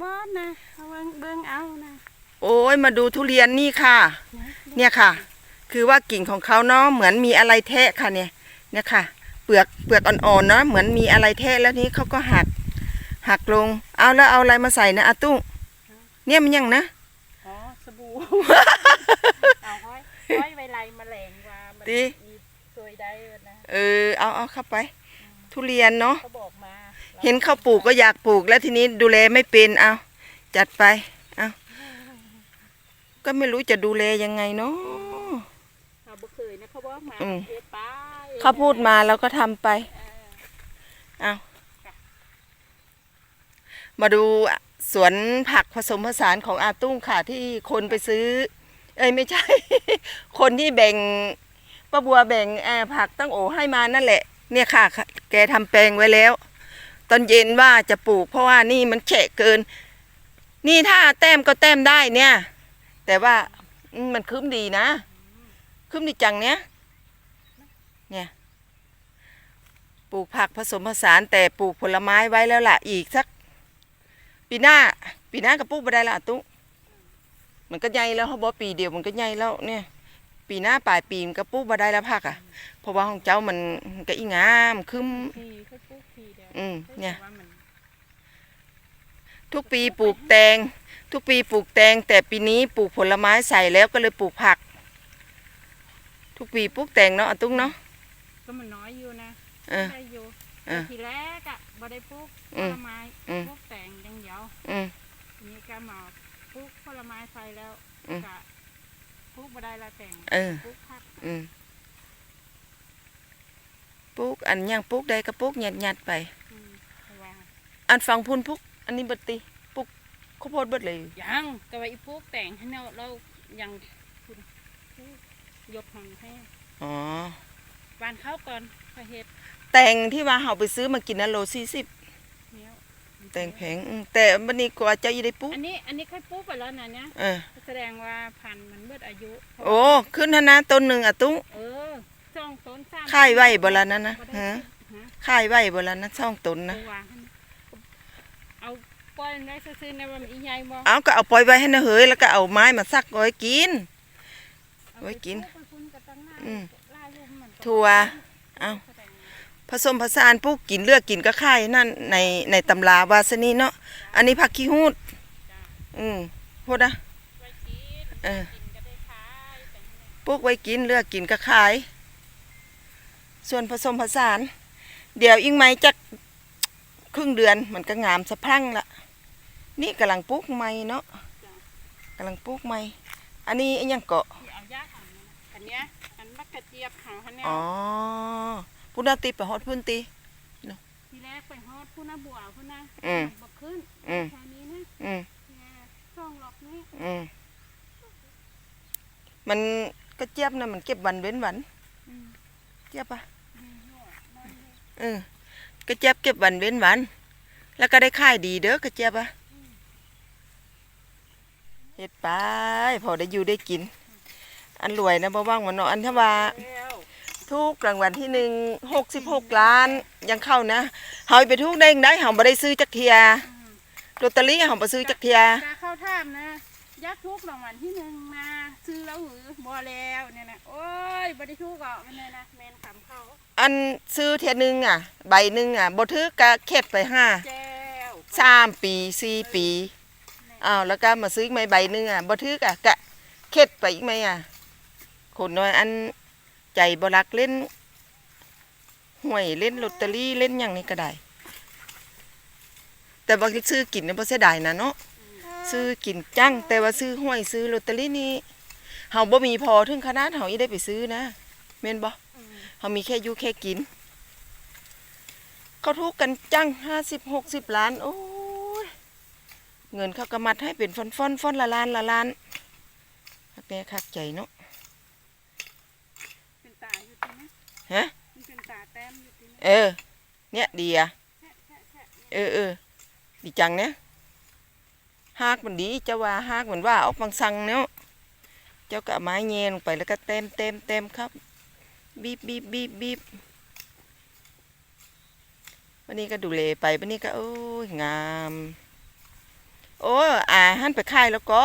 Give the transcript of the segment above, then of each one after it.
บอนนะเอาเบิ่งเบิ่งเอานะโอ้ยมาดูทุเรียนนี่ค่ะ เนี่ยค่ะ คือว่ากิ่งของเขาเนาะเหมือนมีอะไรแทะค่ะเนี่ย เนี่ยค่ะ เปลือกเปลือกอ่อนๆเนาะเหมือนมีอะไรแทะแล้วนี้เขาก็หัก หักลง เอาแล้วเอาอะไรมาใส่นะอาตุ้งเนี่ยมันยังนะอ๋อสบู่เอาห้อยห้อยไวไลแมลงว่ามันดีมีสวยได้นะเออเอาเอาเข้าไป ทุเรียนเนาะเขาบอกมา เห็นเขาปลูกก็อยากปลูกแล้วทีนี้ดูแลไม่เป็นเอาจัดไปเอาก็ไม่รู้จะดูแลยังไงเนาะเขาบ่เคยนะเขาบอกมาอืมเฮ็ดไปเขาพูดมาแล้วก็ทำไปเออเอามาดูสวนผักผสมผสานของอาตุ้งค่ะที่คนไปซื้อ เอ้ยไม่ใช่ คนที่แบ่งป้าบัวแบ่งเอ่อผักตั้งโอให้มานั่นแหละ เนี่ยค่ะ แกทำแปลงไว้แล้ว ตอนเย็นว่าจะปลูก เพราะว่านี่มันแฉะเกิน นี่ถ้าแต้มก็แต้มได้เนี่ย แต่ว่ามันคืมดีนะ คืมดีจังเนี้ยเนี่ยปลูกผักผสมผสานแต่ปลูกผลไม้ไว้แล้วล่ะ อีกสัก ปีหน้า ปีหน้าก็ปลูกไปได้ละตุ้มันก็ใหญ่แล้วเขาบอกปีเดียวมันก็ใหญ่แล้วเนี่ย ปีหน้าปลายปีมันก็ปลูกมาได้แล้วผักอะเพราะว่าของเจ้ามันก็อีงามคึม อืมเนี่ยขาว่ามัทุกปีปลูกแตง ทุกปีปลูกแตง แต่ปีนี้ปลูกผลไม้ใส่แล้วก็เลยปลูกผัก ทุกปีปลูกแตงเนาะอาตุ้งเนาะก็มันน้อยอยู่นะเออ ได้อยู่เออแต่ทีแรกอะบ่ได้ปลูกผอืมลไม้อืม ปลูกแตงอย่างเดียวอืมทีนี้ก็มาปลูกผลไม้ใส่แล้วอืม ก็ปลูกบ่ได้ละแต่งเออ ปลูกผักอืม ปลูกอันย่างปลูกได้ก็ปลูกหยัดหยัดๆไปอืมแต่ว่าอันฟังพุ่นปลูกอันนี้บดติปลูกข้าวโพดเบดเลยยังแต่ว่าอีปลูกแต่งให้เราเรายังคุณยกหังให้อ๋อวานเข้าก่อนพอเฮ็ดแตงที่ว่าเฮาไปซื้อมากินนะโลสี่สิบเนี้ยแตงแพงอืมแต่บันนี้กว่าเจ้าอยู่ได้ปลูกอันนี้อันนี้ค่อยปลูกไปแล้วนะเนี่ยเออแสดงว่าพันธุ์มันเบิดอายุ โอ้ขึ้นนะนะต้นหนึ่งอะตุ้ง เออจ้องต้นสาม ค่ายไว้บ่ละนั่นนะบ่ได้ฮะฮะค่ายไว้บ่ละนะช่องต้นนะตัวหั่นเอาปล่อยมันได้ซื่อๆในว่ามันอีใหญ่บ่เอาก็เอาปล่อยไว้ให้นะเฮยแล้วก็เอาไม้มาซักไว้กินเอาไว้กินปลูไปคุณก็ตั้งหน้าอืมลายลุ่มมันก็ถั่วเอาแสดงว่าผสมผสานปลูกกินเลือกกินก็ค่ายนั่นในในตำราวาสนีเนาะอันนี้ผักขี้หูดจ้ะอืมพูดนะไว้กินเออกินก็ได้ขายแต่เนี่ยปลูกไว้กินเลือกกินก็ขาย ส่วนผสมผสาน เดี๋ยวอีกไหมจักครึ่งเดือนมันก็งามสะพรั่งละนี่กำลังปลูกใหม่เนาะกำลังปลูกใหม่อันนี้อิหยังเกาะที่เอายากอันนั้นน่ะอันเนี้ยอันมักกระเจี๊ยบหางคันเนี้ยอ๋อพุนาติไปฮอดพื้นตีทีแรกไปฮอดผู้น่าบัวผู้น่าอืมบอกขึ้นอืมแค่นี้นะอืมแค่ช่องหลอกนี้อืมมันก็เจี๊ยบนะมันเก็บวันเว้นวันอืม เจี๊ยบปะดียั่วนั่นเออก็เจี๊ยบเก็บวันเว้นวัน แล้วก็ได้ค่ายดีเด้อกระเจี๊ยบอะเฮ็ดไปพอได้อยู่ได้กิน อันรวยนะบ่ว่างมันเนาะอันถ้าว่า ทุกรางวัลที่หนึ่งหกสิบหกล้านยังเข้านะเฮาไปทุกได้ยังได้เฮาบ่ได้ซื้อจักเทียลอตเตอรี่เฮาบ่ซื้อจักเทียเข้าท่ามนะยักทุกรางวัลที่หนึ่งนะซื้อแล้วหือบ่แล้วเนี่ยนะโอ้ย บ่ได้ทุกอะมันเลยนะแมนคำเขาอันซื้อเทียหนึงอะ ใบหนึงอะบ่ถือก็เข็ดไปห้าแจ้วสามปีสี่ปีอ้าวแล้วก็มาซื้ออีกไหมใบหนึงอะบ่ถือกะกะเข็ดไปอีกไหมอะคนน้อยอันใจบ่รักเล่นหวยเล่นลอตเตอรี่เล่นหยังนี่ก็ได้ แต่บางทีซื้อกินเนี่ยบ่เสียดายนะเนาะซื้อกินจังแต่ว่าซื้อหวยซื้อลอตเตอรี่นี่ เฮาบ่มีพอถึงขนาดเฮาอีได้ไปซื้อนะแม่นบ่อืมเขามีแค่อยู่แค่กินเขาทุกข์กันจังห้าสิบหกสิบล้าน โอ้ยเงินเขากำมัดให้เป็นฟอนฟอนฟอนละล้านละล้านคักแน่คักใจเนาะเป็นตาอยู่ที่นะฮะมันเป็นตาแต้มอยู่ที่นะเออ เนี่ยดีอะแค่แค่แค่เออเออดีจังเนี่ยหากมันดีเจ้าว่าหากมันว่าออกฟังสังเนาะเจ้าก็ไม้เงยลงไปแล้วก็เต็มเต็มเต็มครับบีบบีบบีบบีบวันนี้ก็ดูเลไปวันนี้ก็โอ้ยงาม โอ้อ่าหันไปค่ายแล้วก็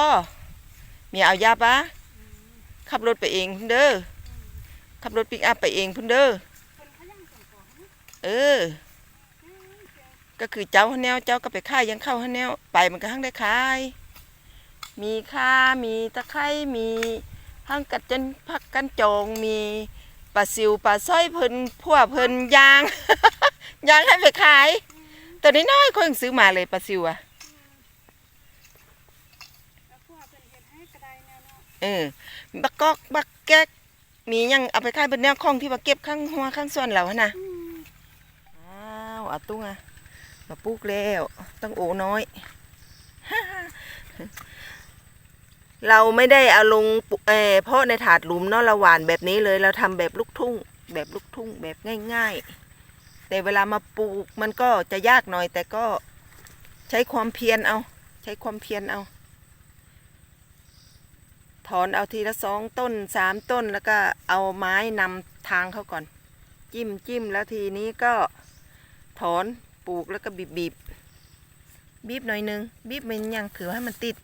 มีเอายาปะขับรถไปเองพุ่นเด้อขับรถปิกอัพไปเองพุ่นเด้อเออ ก็คือเจ้าฮันแนวเจ้าก็ไปค่ายยังเข้าฮันแนวไปมันก็ทั้งได้ขาย มีข่ามีตะไคร้มีทั้งกัดจันผักกันจองมีปลาซิวปลาสร้อยเพิ่นพวกเพิ่นยาง ยางให้ไปขายตัวนี้น้อยคนซื้อมาเลยปลาซิวอะแล้วพวกเป็นเฮ็ดให้กระไดแนวเนาะเออบักกอกบักแก๊กมีหยังเอาไปขายเป็นแนวคลองที่ว่าเก็บข้างหัวข้างส่วนเราหนนะอืมอ้าวอาตุ้งอะมาปลูกแล้วต้องโอน้อย เราไม่ได้เอาลงเอเพราะในถาดหลุมเนาะเราหวานแบบนี้เลยเราทำแบบลูกทุ่ง แบบลูกทุ่งแบบง่าย ๆ แต่เวลามาปลูกมันก็จะยากหน่อย แต่ก็ใช้ความเพียรเอา ใช้ความเพียรเอา ถอนเอาทีละสองต้นสามต้นแล้วก็เอาไม้นำทางเขาก่อน จิ้มจิ้มแล้วทีนี้ก็ถอนปลูกแล้วก็บีบบีบ บีบหน่อยหนึงบีบมันยังคือให้มันติด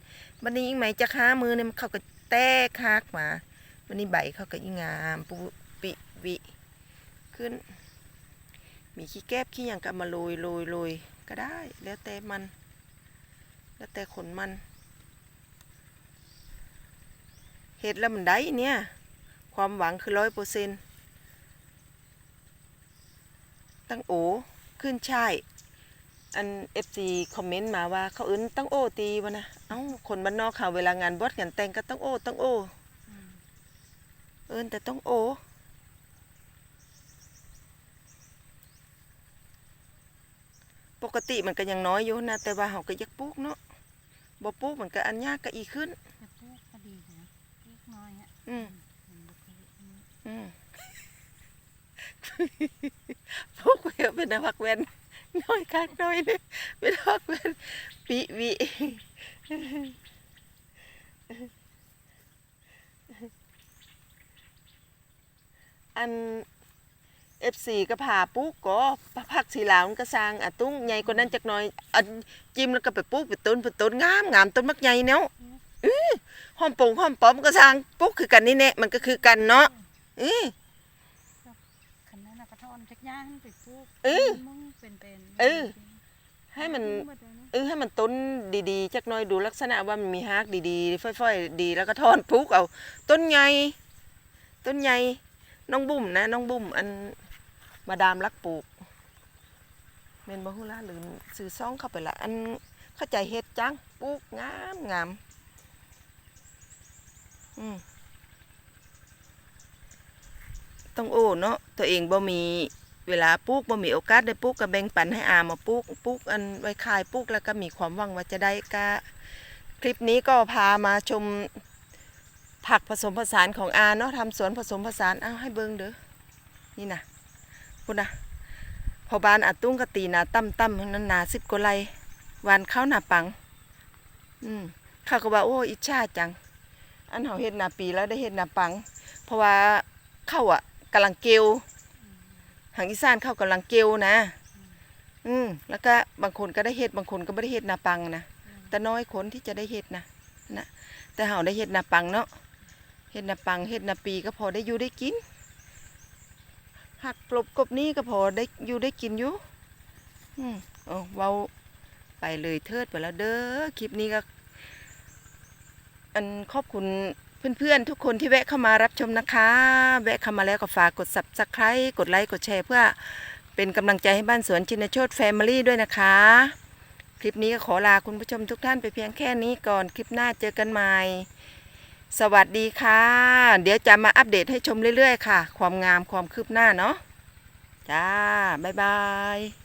วันนี้ยิ่งไหมจะค้ามือเนี่ยมันเขาก็แตกคากมาวันนี้ใบเขาก็ยิ่งงามปุปิวิขึ้น มีขี้แก้บขี้ยังก็มาโรยโรยโรยก็ได้ แล้วแต่มัน แล้วแต่ขนมันเห็ดแล้วมันได้เนี่ยความหวังคือร้อยเปอร์เซ็นตั้งโอขึ้นช่าย อันเอฟซีคอมเมนต์มาว่าเขาเอิ้นตั้งโอตีวะนะเอ้าคนบ้านนอกค่ะเวลางานบวชงานแต่งก็ต้องโอต้องโอเอิ้นแต่ต้องโอปกติมันก็ยังน้อยอยู่นะแต่ว่าเขาก็อยักปลูกเนาะบ่ปลูกมันก็อันยากก็อีกขึ้นแต่พวกก็ดีนะเล็กน้อยอะอืมมันบ่เคยอืมอืมพวกเวลเป็นนักเวน น้อยคักน้อยเลยเป็นนักเวนปีวิอันเอฟซีก็ผ่าปุ๊กก็พักสีลาวมันก็สร้างอะตุ้งใหญ่กว่านั้นจักหน่อยอันจิ้มแล้วก็ไปปุ๊กไปต้นไปต้นงามงามต้นมักใหญ่เนาะอื้อหอมปงหอมปอมก็สร้างปุ๊กคือกันนี่แน่มันก็คือกันเนาะอื้อคันนั้นน่ะก็ทอนจักย่างไปปลูกเออมึง เป็นๆเออ ให้มันหดเลยนะเออให้มันต้นดีๆจักหน่อยดูลักษณะว่ามันมีฮากดีๆค่อยๆดีแล้วก็ทอนปลูกเอา ต้นใหญ่ต้นใหญ่น้องบุ่มนะน้องบุ่มอันมาดามรักปลูกเมนบ่ฮู้ล่ะหรือซื้อซ่องเข้าไปละอันเข้าใจเฮ็ดจังปลูกงามงามอืมต้องโอ้เนาะตัวเองบ่มี เวลาปลูกบ่มีโอกาสได้ปลูกก็แบ่งปันให้อามาปลูกปลูกอันไว้ขายปลูกแล้วก็มีความหวังว่าจะได้ก็คลิปนี้ก็พามาชมผักผสมผสานของอาเนาะทำสวนผสมผสานเอาให้เบิ่งเด้อนี่นะพุ่นนะพอบานอาตุ้งก็ตีนาตั้มตั้มนั้นนาสิบกว่าไร่หวานข้าวหนาปัง อืมเขาก็ว่าโอ้อิจฉาจัง อันเขาเฮ็ดหนาปีแล้วได้เฮ็ดหนาปัง เพราะว่าเข้าอะกำลังเกลียว ทางอีสานเข้ากำลังเกลียวนะ อืมแล้วก็บางคนก็ได้เฮ็ดบางคนก็ไม่ได้เฮ็ดหนาปังนะแต่น้อยคนที่จะได้เฮ็ดนะนะแต่เขาได้เฮ็ดหนาปังเนาะเฮ็ดหนาปังเฮ็ดหนาปีก็พอได้อยู่ได้กินหักกลบกบนี้ก็พอได้อยู่ได้กินอยู่อืมโอ้เว้าไปเลยเทิดไปแล้วเด้อคลิปนี้ก็อันขอบคุณ เพื่อนๆทุกคนที่แวะเข้ามารับชมนะคะ แวะเข้ามาแล้วก็ฝากกด subscribe กดไลค์กดแชร์เพื่อเป็นกำลังใจให้บ้านสวนชินโชตแฟมิลี่ด้วยนะคะ คลิปนี้ก็ขอลาคุณผู้ชมทุกท่านไปเพียงแค่นี้ก่อนคลิปหน้าเจอกันใหม่สวัสดีค่ะ เดี๋ยวจะมาอัปเดตให้ชมเรื่อยๆค่ะ ความงามความคืบหน้าเนาะจ้า บ๊ายบาย